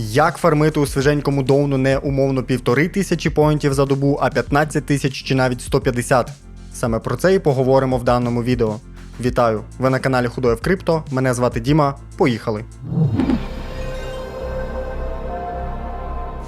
Як фармити у свіженькому доуну не умовно півтори тисячі поінтів за добу, а 15 тисяч чи навіть 150? Саме про це і поговоримо в даному відео. Вітаю! Ви на каналі Худоєв Крипто. Мене звати Діма. Поїхали!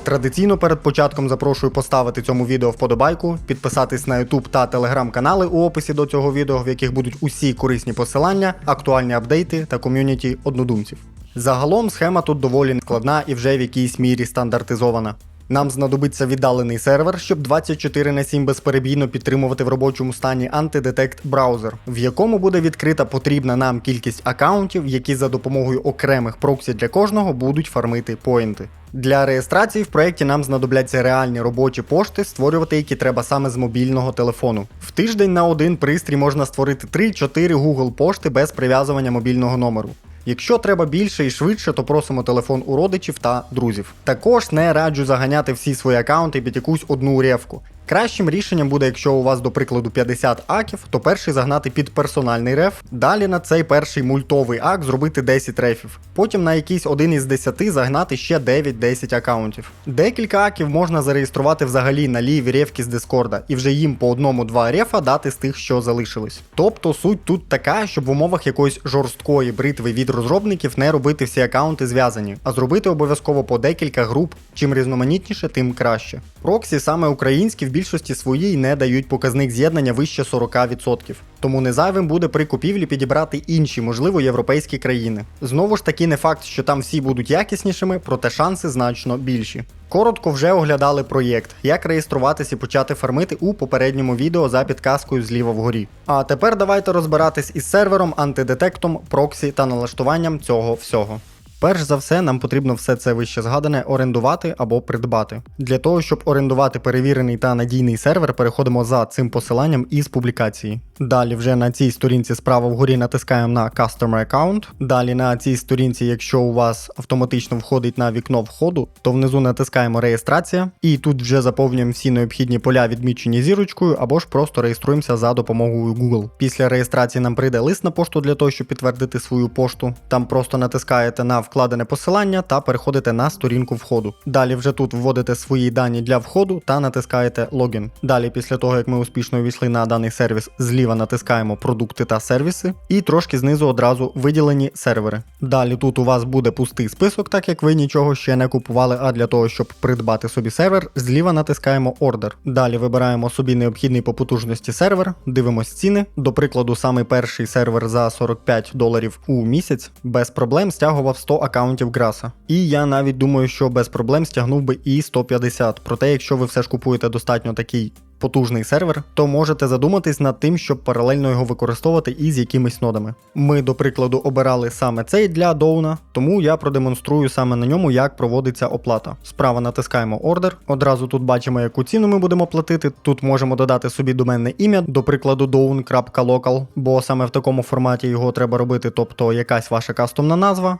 Традиційно перед початком запрошую поставити цьому відео вподобайку, підписатись на YouTube та Telegram канали у описі до цього відео, в яких будуть усі корисні посилання, актуальні апдейти та ком'юніті однодумців. Загалом схема тут доволі складна і вже в якійсь мірі стандартизована. Нам знадобиться віддалений сервер, щоб 24 на 7 безперебійно підтримувати в робочому стані антидетект браузер, в якому буде відкрита потрібна нам кількість аккаунтів, які за допомогою окремих проксі для кожного будуть фармити поінти. Для реєстрації в проєкті нам знадобляться реальні робочі пошти, створювати які треба саме з мобільного телефону. В тиждень на один пристрій можна створити 3-4 Google пошти без прив'язування мобільного номеру. Якщо треба більше і швидше, то просимо телефон у родичів та друзів. Також не раджу заганяти всі свої акаунти під якусь одну ревку. Кращим рішенням буде, якщо у вас, до прикладу, 50 аків, то перший загнати під персональний реф. Далі на цей перший мультовий ак зробити 10 рефів. Потім на якийсь один із 10 загнати ще 9-10 акаунтів. Декілька аків можна зареєструвати взагалі на ліві ревки з Дискорда і вже їм по одному-два рефа дати з тих, що залишились. Тобто суть тут така, щоб в умовах якоїсь жорсткої бритви від розробників не робити всі акаунти зв'язані, а зробити обов'язково по декілька груп. Чим різноманітніше, тим краще. Проксі саме українські в більшості своїй не дають показник з'єднання вище 40%. Тому не зайвим буде при купівлі підібрати інші, можливо, європейські країни. Знову ж таки, не факт, що там всі будуть якіснішими, проте шанси значно більші. Коротко вже оглядали проєкт, як реєструватись і почати фармити у попередньому відео за підказкою зліва вгорі. А тепер давайте розбиратись із сервером, антидетектом, проксі та налаштуванням цього всього. Перш за все, нам потрібно все це вище згадане орендувати або придбати. Для того, щоб орендувати перевірений та надійний сервер, переходимо за цим посиланням із публікації. Далі вже на цій сторінці справа вгорі натискаємо на Customer Account. Далі на цій сторінці, якщо у вас автоматично входить на вікно входу, то внизу натискаємо реєстрація, і тут вже заповнюємо всі необхідні поля, відмічені зірочкою, або ж просто реєструємося за допомогою Google. Після реєстрації нам прийде лист на пошту для того, щоб підтвердити свою пошту. Там просто натискаєте на вкладене посилання та переходите на сторінку входу. Далі вже тут вводите свої дані для входу та натискаєте логін. Далі, після того як ми успішно увійшли на даний сервіс, зліва натискаємо продукти та сервіси, і трошки знизу одразу виділені сервери. Далі тут у вас буде пустий список, так як ви нічого ще не купували. А для того, щоб придбати собі сервер, зліва натискаємо ордер. Далі вибираємо собі необхідний по потужності сервер, дивимось ціни. До прикладу, самий перший сервер за 45 доларів у місяць без проблем стягував 100 аккаунтів Граса. І я навіть думаю, що без проблем стягнув би і 150. Проте, якщо ви все ж купуєте достатньо такий потужний сервер, то можете задуматись над тим, щоб паралельно його використовувати із якимись нодами. Ми, до прикладу, обирали саме цей для доуна, тому я продемонструю саме на ньому, як проводиться оплата. Справа натискаємо ордер. Одразу тут бачимо, яку ціну ми будемо платити. Тут можемо додати собі доменне ім'я, до прикладу, down.local, бо саме в такому форматі його треба робити, тобто якась ваша кастомна назва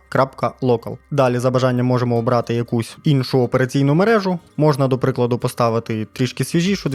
.local. Далі за бажанням можемо обрати якусь іншу операційну мережу. Можна, до прикладу, поставити трішки свіжішу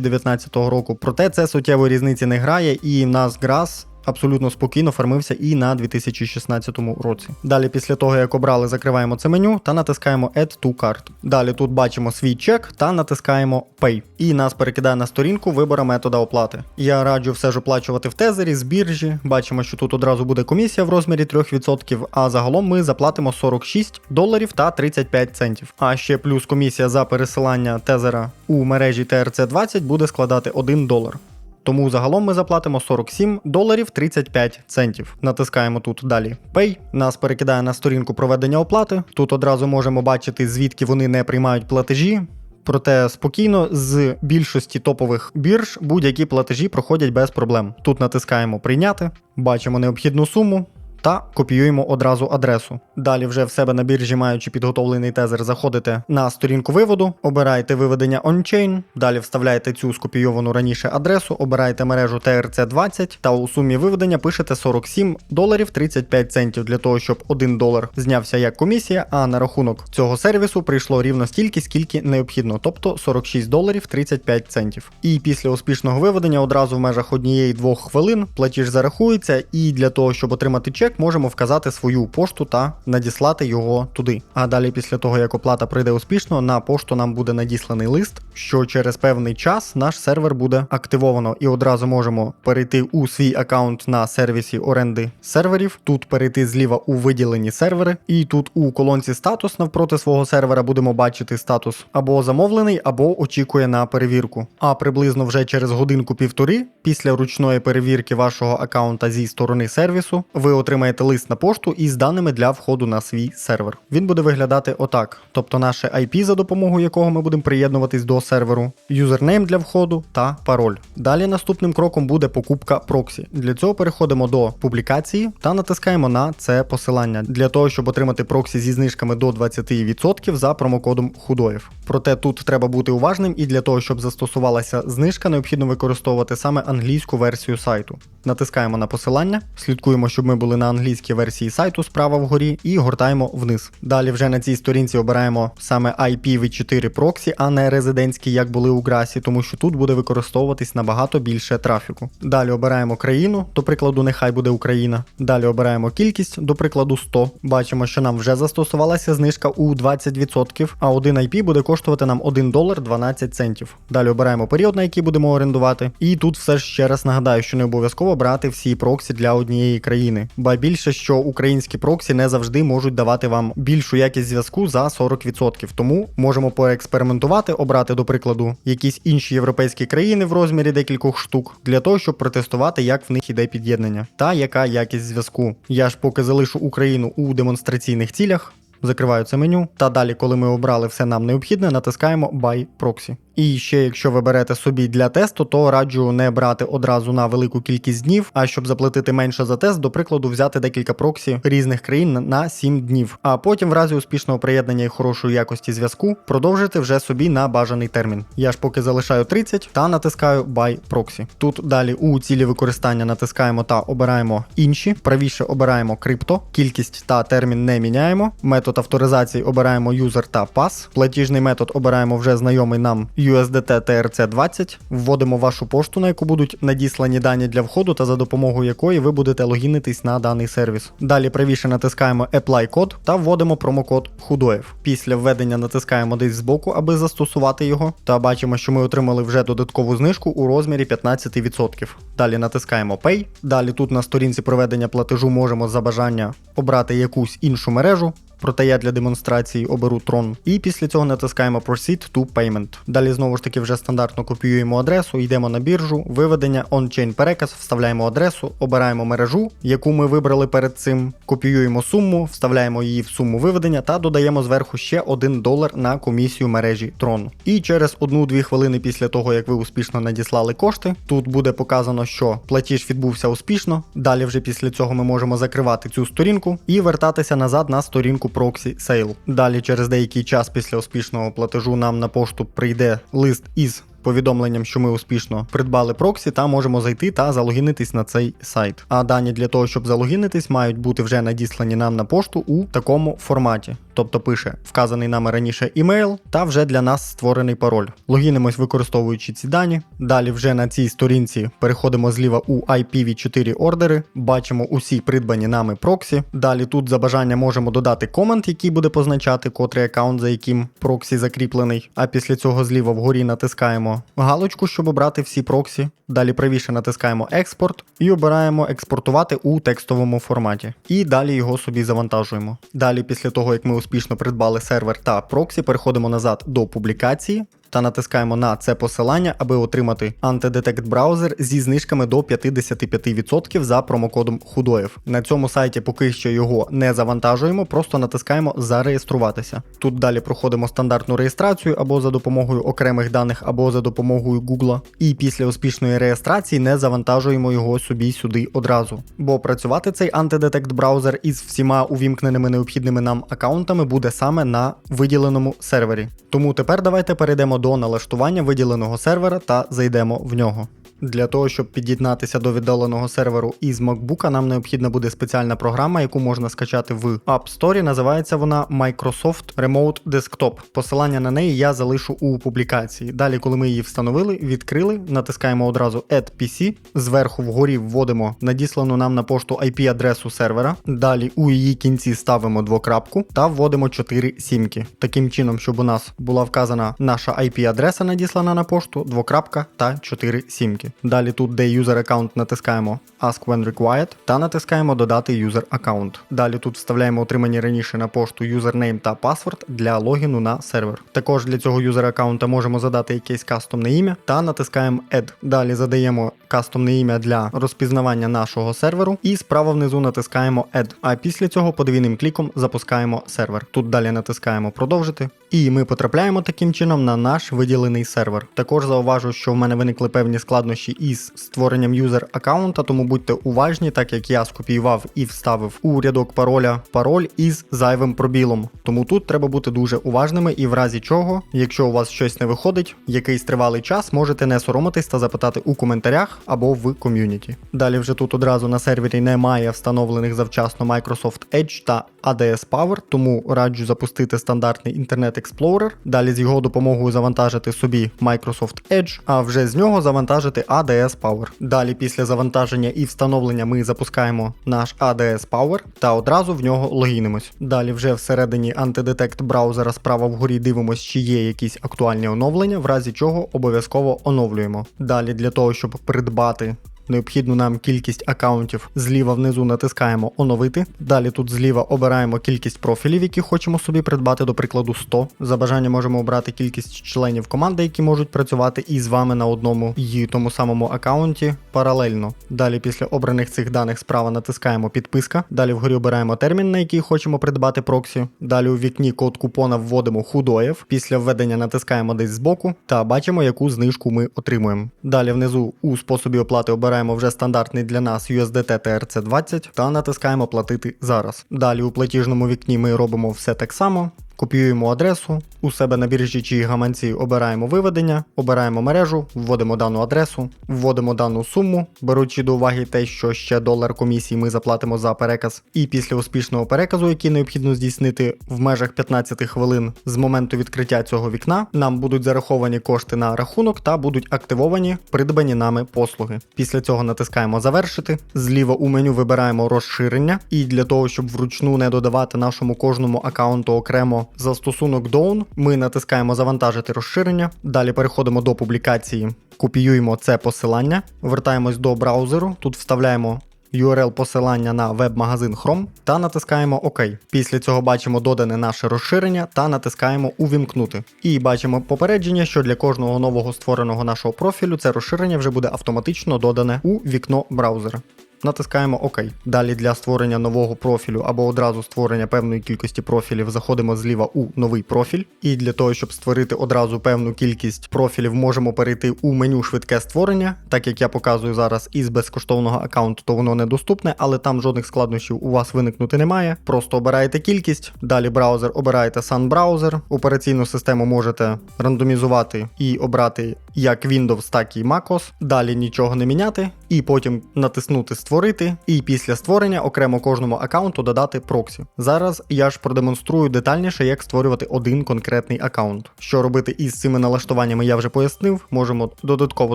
2019 року. Проте це суттєвої різниці не грає, і в нас Грас абсолютно спокійно фармився і на 2016 році. Далі, після того, як обрали, закриваємо це меню та натискаємо Add to Cart. Далі тут бачимо свій чек та натискаємо Pay. І нас перекидає на сторінку вибора метода оплати. Я раджу все ж оплачувати в тезері з біржі. Бачимо, що тут одразу буде комісія в розмірі 3%, а загалом ми заплатимо 46 доларів та 35 центів. А ще плюс комісія за пересилання тезера у мережі TRC20 буде складати 1 долар. Тому загалом ми заплатимо 47 доларів 35 центів. Натискаємо тут далі Pay. Нас перекидає на сторінку проведення оплати. Тут одразу можемо бачити, звідки вони не приймають платежі. Проте спокійно з більшості топових бірж будь-які платежі проходять без проблем. Тут натискаємо прийняти, бачимо необхідну суму. Та копіюємо одразу адресу. Далі, вже в себе на біржі, маючи підготовлений тезер, заходите на сторінку виводу, обираєте виведення on-chain, далі вставляєте цю скопійовану раніше адресу, обираєте мережу TRC20 та у сумі виведення пишете 47 доларів 35 центів для того, щоб 1 долар знявся як комісія, а на рахунок цього сервісу прийшло рівно стільки, скільки необхідно, тобто 46 доларів 35 центів. І після успішного виведення одразу в межах однієї-двох хвилин платіж зарахується, і для того, щоб отримати чек чек, можемо вказати свою пошту та надіслати його туди. А далі, після того як оплата пройде успішно, на пошту нам буде надісланий лист, що через певний час наш сервер буде активовано і одразу можемо перейти у свій аккаунт на сервісі оренди серверів. Тут перейти зліва у виділені сервери, і тут у колонці статус навпроти свого сервера будемо бачити статус або замовлений, або очікує на перевірку. А приблизно вже через годинку-півтори, після ручної перевірки вашого аккаунта зі сторони сервісу, ви отримаєте лист на пошту із даними для входу на свій сервер. Він буде виглядати отак: тобто наше IP, за допомогою якого ми будемо приєднуватись до серверу, юзернейм для входу та пароль. Далі наступним кроком буде покупка проксі. Для цього переходимо до публікації та натискаємо на це посилання для того, щоб отримати проксі зі знижками до 20% за промокодом Худоєв. Проте тут треба бути уважним, і для того, щоб застосувалася знижка, необхідно використовувати саме англійську версію сайту. Натискаємо на посилання, слідкуємо, щоб ми були на англійській версії сайту справа вгорі, і гортаємо вниз. Далі вже на цій сторінці обираємо саме IPv4 проксі, а не резидентські, як були у Грасі, тому що тут буде використовуватись набагато більше трафіку. Далі обираємо країну, до прикладу, нехай буде Україна. Далі обираємо кількість, до прикладу, 100. Бачимо, що нам вже застосувалася знижка у 20%, а один IP буде коштувати нам 1 долар 12 центів. Далі обираємо період, на який будемо орендувати. І тут все ж ще раз нагадаю, що не обов'язково брати всі проксі для однієї країни. Ба більше, що українські проксі не завжди можуть давати вам більшу якість зв'язку за 40%. Тому можемо поекспериментувати, обрати, до прикладу, якісь інші європейські країни в розмірі декількох штук, для того, щоб протестувати, як в них іде під'єднання та яка якість зв'язку. Я ж поки залишу Україну у демонстраційних цілях. Закриваю це меню, та далі, коли ми обрали все нам необхідне, натискаємо Buy Proxy. І ще, якщо ви берете собі для тесту, то раджу не брати одразу на велику кількість днів, а щоб заплатити менше за тест, до прикладу, взяти декілька проксі різних країн на 7 днів. А потім, в разі успішного приєднання і хорошої якості зв'язку, продовжити вже собі на бажаний термін. Я ж поки залишаю 30 та натискаю Buy Proxy. Тут далі у цілі використання натискаємо та обираємо інші. Правіше обираємо крипто, кількість та термін не міняємо. Метод авторизації обираємо User та Pass. Платіжний метод обираємо вже знайомий нам USDT TRC20, вводимо вашу пошту, на яку будуть надіслані дані для входу, та за допомогою якої ви будете логінитись на даний сервіс. Далі правіше натискаємо Apply код та вводимо промокод Худоєв. Після введення натискаємо десь збоку, аби застосувати його, та бачимо, що ми отримали вже додаткову знижку у розмірі 15%. Далі натискаємо Pay. Далі тут на сторінці проведення платежу можемо за бажання обрати якусь іншу мережу. Проте я для демонстрації оберу Tron. І після цього натискаємо Proceed to Payment. Далі знову ж таки вже стандартно копіюємо адресу, йдемо на біржу, виведення on-chain переказ, вставляємо адресу, обираємо мережу, яку ми вибрали перед цим, копіюємо суму, вставляємо її в суму виведення та додаємо зверху ще 1 долар на комісію мережі Tron. І через 1-2 хвилини після того, як ви успішно надіслали кошти, тут буде показано, що платіж відбувся успішно. Далі вже після цього ми можемо закривати цю сторінку і вертатися назад на сторінку Proxy Sale. Далі через деякий час після успішного платежу нам на пошту прийде лист із повідомленням, що ми успішно придбали проксі, та можемо зайти та залогінитись на цей сайт. А дані для того, щоб залогінитись, мають бути вже надіслані нам на пошту у такому форматі. Тобто пише вказаний нами раніше імейл та вже для нас створений пароль. Логінимось використовуючи ці дані. Далі вже на цій сторінці переходимо зліва у IPv4 ордери, бачимо усі придбані нами проксі. Далі тут за бажання можемо додати комент, який буде позначати котрий аккаунт, за яким проксі закріплений. А після цього зліва вгорі натискаємо галочку, щоб обрати всі проксі. Далі правіше натискаємо експорт і обираємо експортувати у текстовому форматі. І далі його собі завантажуємо. Далі, після того, як ми успішно придбали сервер та проксі, переходимо назад до публікації. Та натискаємо на це посилання, аби отримати антидетект браузер зі знижками до 55% за промокодом Худоєв. На цьому сайті поки що його не завантажуємо, просто натискаємо зареєструватися. Тут далі проходимо стандартну реєстрацію або за допомогою окремих даних, або за допомогою Google. І після успішної реєстрації не завантажуємо його собі сюди одразу. Бо працювати цей антидетект браузер із всіма увімкненими необхідними нам аккаунтами буде саме на виділеному сервері. Тому тепер давайте перейдемо до налаштування виділеного сервера та зайдемо в нього. Для того, щоб під'єднатися до віддаленого серверу із MacBook, нам необхідна буде спеціальна програма, яку можна скачати в App Store. Називається вона Microsoft Remote Desktop. Посилання на неї я залишу у публікації. Далі, коли ми її встановили, відкрили, натискаємо одразу Add PC. Зверху вгорі вводимо надіслану нам на пошту IP-адресу сервера. Далі у її кінці ставимо двокрапку та вводимо 4 сімки. Таким чином, щоб у нас була вказана наша IP-адреса надіслана на пошту, двокрапка та 4 сімки. Далі тут, де user аккаунт, натискаємо Ask when required та натискаємо Додати user аккаунт. Далі тут вставляємо отримані раніше на пошту юзернейм та паспорт для логіну на сервер. Також для цього юзер аккаунта можемо задати якесь кастомне ім'я та натискаємо Add. Далі задаємо кастомне ім'я для розпізнавання нашого серверу і справа внизу натискаємо Add. А після цього подвійним кліком запускаємо сервер. Тут далі натискаємо продовжити. І ми потрапляємо таким чином на наш виділений сервер. Також зауважу, що в мене виникли певні складнощі із створенням юзер аккаунта, тому будьте уважні, так як я скопіював і вставив у рядок пароля пароль із зайвим пробілом. Тому тут треба бути дуже уважними і в разі чого, якщо у вас щось не виходить, якийсь тривалий час, можете не соромитись та запитати у коментарях або в ком'юніті. Далі вже тут одразу на сервері немає встановлених завчасно Microsoft Edge та ADS Power, тому раджу запустити стандартний Internet Explorer. Далі з його допомогою завантажити собі Microsoft Edge, а вже з нього завантажити ADS Power. Далі після завантаження і встановлення ми запускаємо наш ADS Power та одразу в нього логінимось. Далі вже всередині антидетект браузера справа вгорі дивимось, чи є якісь актуальні оновлення, в разі чого обов'язково оновлюємо. Далі для того, щоб придбати необхідну нам кількість аккаунтів. Зліва внизу натискаємо оновити. Далі тут зліва обираємо кількість профілів, які хочемо собі придбати, до прикладу, 100. За бажання можемо обрати кількість членів команди, які можуть працювати із вами на одному і тому самому аккаунті паралельно. Далі після обраних цих даних справа натискаємо підписка. Далі вгорі обираємо термін, на який хочемо придбати проксі. Далі у вікні код купона вводимо худоєв. Після введення натискаємо десь збоку та бачимо, яку знижку ми отримуємо. Далі внизу у способі оплати обираємо вже стандартний для нас USDT TRC20 та натискаємо платити зараз. Далі у платіжному вікні ми робимо все так само. Копіюємо адресу, у себе на біржі чи гаманці обираємо виведення, обираємо мережу, вводимо дану адресу, вводимо дану суму, беручи до уваги те, що ще долар комісії ми заплатимо за переказ. І після успішного переказу, який необхідно здійснити в межах 15 хвилин з моменту відкриття цього вікна, нам будуть зараховані кошти на рахунок та будуть активовані придбані нами послуги. Після цього натискаємо завершити. Зліва у меню вибираємо розширення, і для того, щоб вручну не додавати нашому кожному аккаунту окремо застосунок Dawn, ми натискаємо завантажити розширення. Далі переходимо до публікації, копіюємо це посилання, вертаємось до браузеру. Тут вставляємо. URL посилання на веб-магазин Chrome та натискаємо ОК. Після цього бачимо додане наше розширення та натискаємо Увімкнути. І бачимо попередження, що для кожного нового створеного нашого профілю це розширення вже буде автоматично додане у вікно браузера натискаємо ОК. Далі для створення нового профілю або одразу створення певної кількості профілів заходимо зліва у новий профіль. І для того, щоб створити одразу певну кількість профілів, можемо перейти у меню швидке створення, так як я показую зараз із безкоштовного аккаунту, то воно недоступне, але там жодних складнощів у вас виникнути немає. Просто обираєте кількість, далі браузер обираєте Sun браузер, операційну систему можете рандомізувати і обрати як Windows, так і MacOS. Далі нічого не міняти, і потім натиснути Створити, і після створення окремо кожному аккаунту додати проксі. Зараз я ж продемонструю детальніше, як створювати один конкретний аккаунт. Що робити із цими налаштуваннями, я вже пояснив. Можемо додатково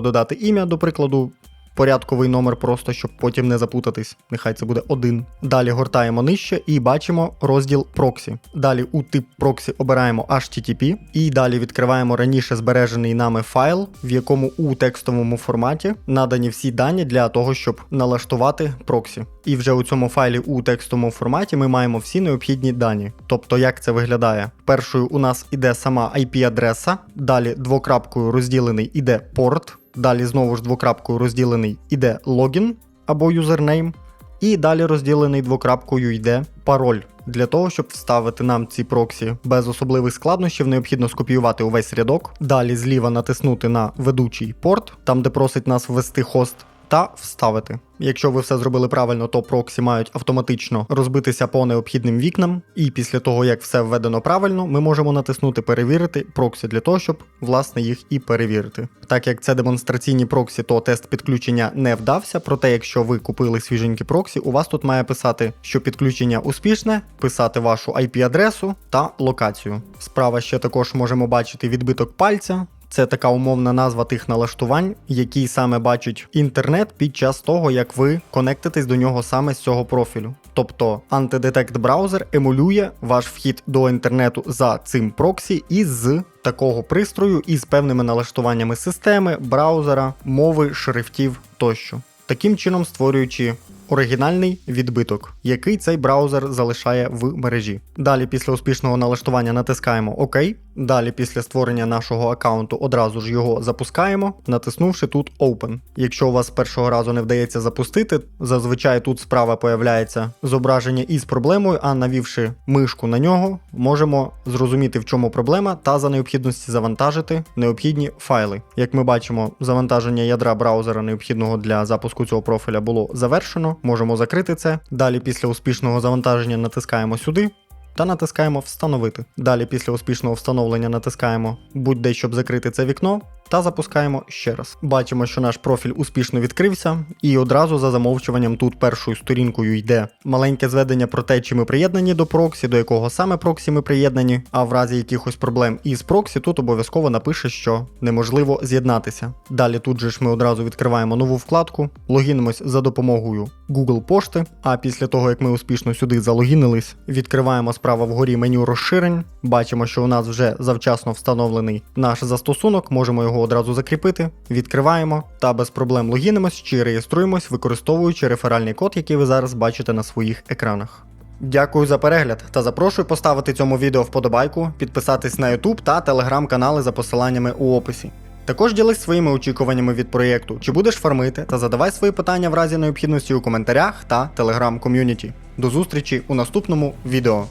додати ім'я, до прикладу, порядковий номер, просто щоб потім не запутатись. Нехай це буде один. Далі гортаємо нижче і бачимо розділ проксі. Далі у тип проксі обираємо HTTP і далі відкриваємо раніше збережений нами файл, в якому у текстовому форматі надані всі дані для того, щоб налаштувати проксі. І вже у цьому файлі у текстовому форматі ми маємо всі необхідні дані. Тобто, як це виглядає? Першою у нас іде сама IP-адреса, далі двокрапкою розділений іде порт. Далі знову ж двокрапкою розділений іде логін або юзернейм. І далі розділений двокрапкою йде пароль. Для того, щоб вставити нам ці проксі без особливих складнощів, необхідно скопіювати увесь рядок. Далі зліва натиснути на ведучий порт, там де просить нас ввести хост. Та вставити. Якщо ви все зробили правильно, то проксі мають автоматично розбитися по необхідним вікнам, і після того, як все введено правильно, ми можемо натиснути перевірити проксі для того, щоб власне їх і перевірити. Так як це демонстраційні проксі, то тест підключення не вдався. Проте, якщо ви купили свіженькі проксі, у вас тут має писати, що підключення успішне, писати вашу IP-адресу та локацію. Справа ще також можемо бачити відбиток пальця. Це така умовна назва тих налаштувань, які саме бачить інтернет під час того, як ви конектитесь до нього саме з цього профілю. Тобто антидетект браузер емулює ваш вхід до інтернету за цим проксі із такого пристрою із певними налаштуваннями системи, браузера, мови, шрифтів тощо. Таким чином створюючи оригінальний відбиток, який цей браузер залишає в мережі. Далі, після успішного налаштування, натискаємо ОК. Далі, після створення нашого аккаунту, одразу ж його запускаємо, натиснувши тут Open. Якщо у вас першого разу не вдається запустити, зазвичай тут справа появляється зображення із проблемою, а навівши мишку на нього, можемо зрозуміти, в чому проблема, та за необхідності завантажити необхідні файли. Як ми бачимо, завантаження ядра браузера необхідного для запуску цього профіля було завершено. Можемо закрити це. Далі, після успішного завантаження, натискаємо сюди. Та натискаємо Встановити. Далі, після успішного встановлення, натискаємо Будь-де, щоб закрити це вікно, та запускаємо ще раз. Бачимо, що наш профіль успішно відкрився, і одразу за замовчуванням тут першою сторінкою йде маленьке зведення про те, чи ми приєднані до проксі, до якого саме проксі ми приєднані. А в разі якихось проблем із проксі, тут обов'язково напише, що неможливо з'єднатися. Далі тут же ж ми одразу відкриваємо нову вкладку, логінимось за допомогою Google пошти. А після того, як ми успішно сюди залогінились, відкриваємо справа вгорі меню розширень. Бачимо, що у нас вже завчасно встановлений наш застосунок, можемо його одразу закріпити, відкриваємо та без проблем логінимось чи реєструємось, використовуючи реферальний код, який ви зараз бачите на своїх екранах. Дякую за перегляд та запрошую поставити цьому відео вподобайку, підписатись на YouTube та телеграм-канали за посиланнями у описі. Також ділись своїми очікуваннями від проєкту, чи будеш фармити, та задавай свої питання в разі необхідності у коментарях та телеграм-ком'юніті. До зустрічі у наступному відео.